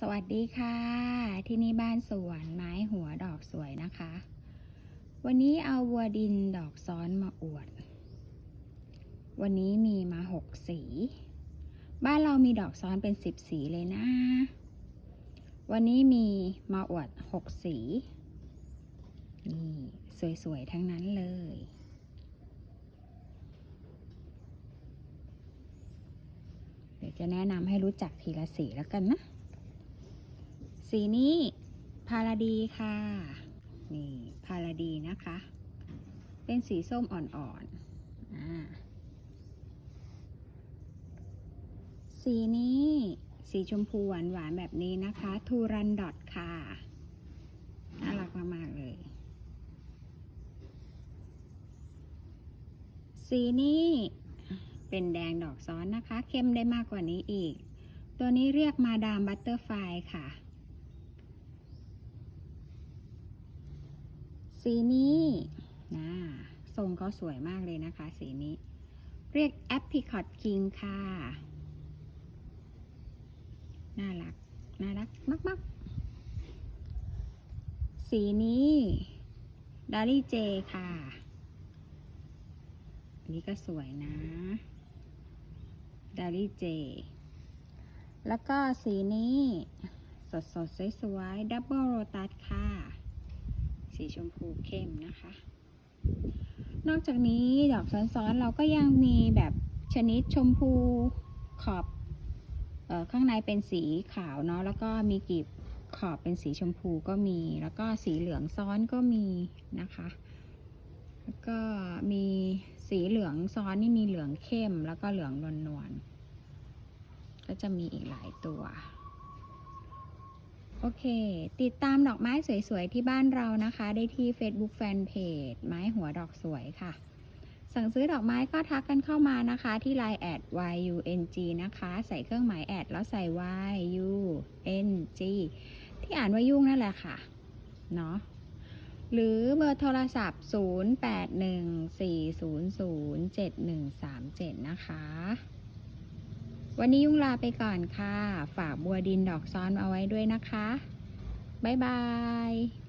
สวัสดีค่ะ ที่นี่บ้านสวนไม้หัวดอกสวยนะคะ วันนี้เอาวัวดินดอกซ้อนมาอวด วันนี้มีมาหกสี บ้านเรามีดอกซ้อนเป็นสิบสีเลยนะ วันนี้มีมาอวดหกสี นี่สวยๆ ทั้งนั้นเลย เดี๋ยวจะแนะนำให้รู้จักทีละสีแล้วกันนะ สีนี้พาราดีค่ะ นี่พาราดีนะคะ เป็นสีส้มอ่อนๆอ่าสีนี้สีชมพูหวานๆแบบนี้นะคะ ทูรันดอทค่ะ น่ารักมากๆเลย สีนี้เป็นแดงดอกซ้อนนะคะ เข้มได้มากกว่านี้อีก ตัวนี้เรียกมาดามบัตเตอร์ไฟค่ะ สีนี้นะทรงก็สวยมากเลยนะคะ สีนี้ เรียกแอป i ิคอ t คิงค่ะ น่ารัก น่ารักมากๆ สีนี้ดารี่เจค่ะ อันนี้ก็สวยนะดารี่เจ แล้วก็สีนี้ สดสดๆสวยๆ ดับเบิลโรตัสค่ะ สีชมพูเข้มนะคะ นอกจากนี้ดอกซ้อนๆเราก็ยังมีแบบชนิดชมพูขอบออข้างในเป็นสีขาวเนาะแล้วก็มีกีบขอบเป็นสีชมพูก็มี แล้วก็สีเหลืองซ้อนก็มีนะคะ แล้วก็มีสีเหลืองซ้อนนี่มีเหลืองเข้มแล้วก็เหลืองนวลๆก็จะมีอีกหลายตัว โอเค ติดตามดอกไม้สวยๆ ที่บ้านเรานะคะ ได้ที่ Facebook Fanpage ไม้หัวดอกสวยค่ะ สั่งซื้อดอกไม้ก็ทักกันเข้ามานะคะ ที่ Line แอด YUNG นะคะ ใส่เครื่องหมายแอดแล้วใส่ YUNG ที่อ่านว่ายุ่งนั่นแหละค่ะ เนาะหรือเบอร์โทรศัพท์ 0814007137 นะคะ วันนี้ยุ่งลาไปก่อนค่ะ ฝากบัวดินดอกซ้อนเอาไว้ด้วยนะคะ บ๊ายบาย